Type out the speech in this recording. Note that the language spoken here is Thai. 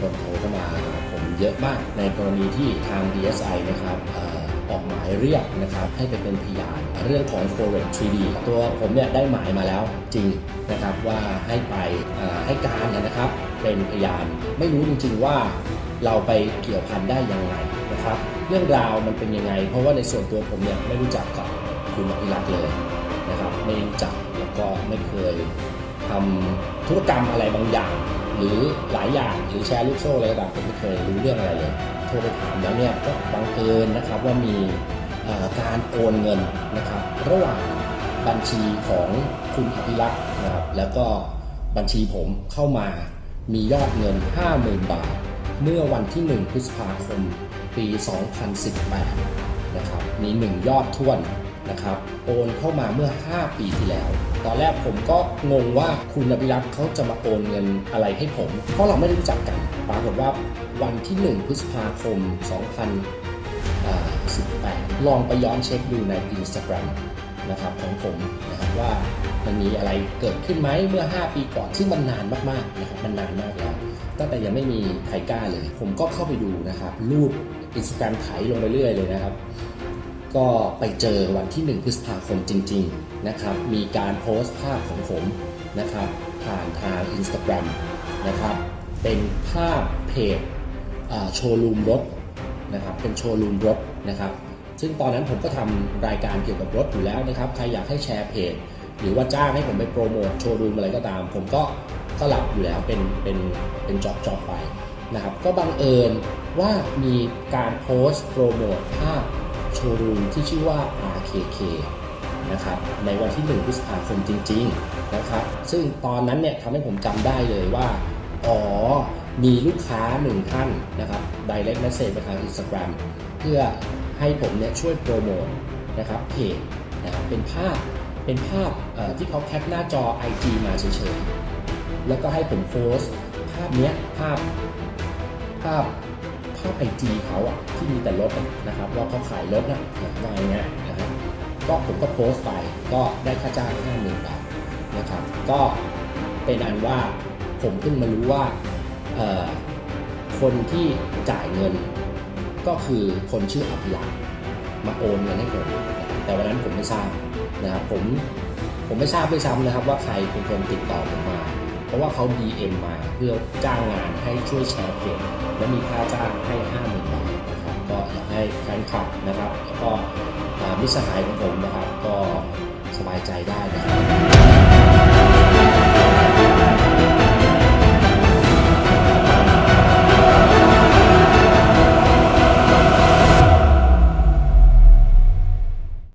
คนโทรเข้ามาผมเยอะมาก ในกรณีที่ทาง DSI นะครับออกหมายเรียกนะครับให้ไปเป็นพยานเรื่องของ f o r e x 3D ตัวผมเนี่ยได้หมายมาแล้วจริงนะครับว่าให้ไปให้การนะครับเป็นพยานไม่รู้จริงๆว่าเราไปเกี่ยวพันได้ยังไงนะครับเรื่องราวมันเป็นยังไง เพราะว่าในส่วนตัวผมเนี่ยไม่รู้จักกับคุณอภิรักษ์เลยนะครับไม่รู้จักแล้วก็ไม่เคยทำธุรกรรมอะไรบางอย่าง หรือหลายอย่างหรือแชร์ลูกโซ่อะไรต่างผมไม่เคยรู้เรื่องอะไรเลยโทรไปถามแล้วเนี่ยก็บังเอิญนะครับว่ามีการโอนเงินนะครับ ระหว่างบัญชีของคุณอภิรักษ์นะครับแล้วก็บัญชีผมเข้ามามียอดเงิน 50,000 บาท เมื่อวันที่ 1 พฤษภาคม ปี 2018 นะครับ มี 1 ยอดท่วน นะครับโอนเข้ามาเมื่อ 5 ปีที่แล้ว ตอนแรกผมก็งงว่าคุณอภิรักษ์เขาจะมาโอนเงินอะไรให้ผม เพราะเราไม่รู้จักกันปรากฏว่าวันที่ 1 พฤษภาคม 2018 ลองไปย้อนเช็คดูใน Instagram นะครับของผมนะครับว่ามันมีอะไรเกิดขึ้นไหมเมื่อ 5 ปีก่อน ซึ่งมันนานมากๆนะครับมันนานมากแล้วตั้งแต่ยังไม่มีใครกล้าเลย ผมก็เข้าไปดูนะครับรูป Instagram ไถลงไปเรื่อยเลยนะครับ ก็ไปเจอวันที่ 1 พฤษภาคมจริง ๆนะครับ มีการโพสต์ภาพของผมนะครับผ่านทาง Instagram นะครับ เป็นภาพเพจโชว์รูมรถนะครับ เป็นโชว์รูมรถนะครับ ซึ่งตอนนั้นผมก็ทำรายการเกี่ยวกับรถอยู่แล้วนะครับ ใครอยากให้แชร์เพจ หรือว่าจ้างให้ผมไปโปรโมทโชว์รูมอะไรก็ตาม ผมก็ก็รับอยู่แล้วเป็นเป็นเป็นจ็อบจ็อบไปนะครับ ก็บังเอิญว่ามีการโพสต์โปรโมทภาพ โชว์รูมที่ชื่อว่า RKK นะครับในวันที่ 1 พฤษภาคมจริง ๆ นะครับ ซึ่งตอนนั้นเนี่ยทำให้ผมจำได้เลยว่า อ๋อ มีลูกค้าหนึ่งท่านนะครับ direct message มาทาง Instagram เพื่อให้ผมเนี่ยช่วยโปรโมทนะครับเพจนะครับเป็นภาพเป็นภาพที่เขาแคปหน้าจอ IG มาเฉยๆ แล้วก็ให้ผมโพสต์ภาพเนี้ยภาพภาพ ภาพไอจีเขาอะที่มีแต่รถนะครับว่าเขาขายรถอะว่าย่างเงี้ยนะครับก็ผมก็โพสต์ไปก็ได้ค่าจ้างห้าหมื่นบาทนะครับก็เป็นอันว่าผมเพิ่งมารู้ว่าคนที่จ่ายเงิน ก็คือคนชื่ออภิรักษ์มาโอนเงินให้ผมแต่วันนั้นผมไม่ทราบนะครับผมผมไม่ทราบด้วยซ้ำนะครับว่าใครเป็นคนติดต่อผมมา เพราะว่าเขา DM มาเพื่อจ้างงานให้ช่วยแชร์เพจและมีค่าจ้างให้5 0,000บาทนะครับก็อยากให้แฟนคลับนะครับ แล้วก็มิตรสหายของผมนะครับ ก็สบายใจได้นะครับ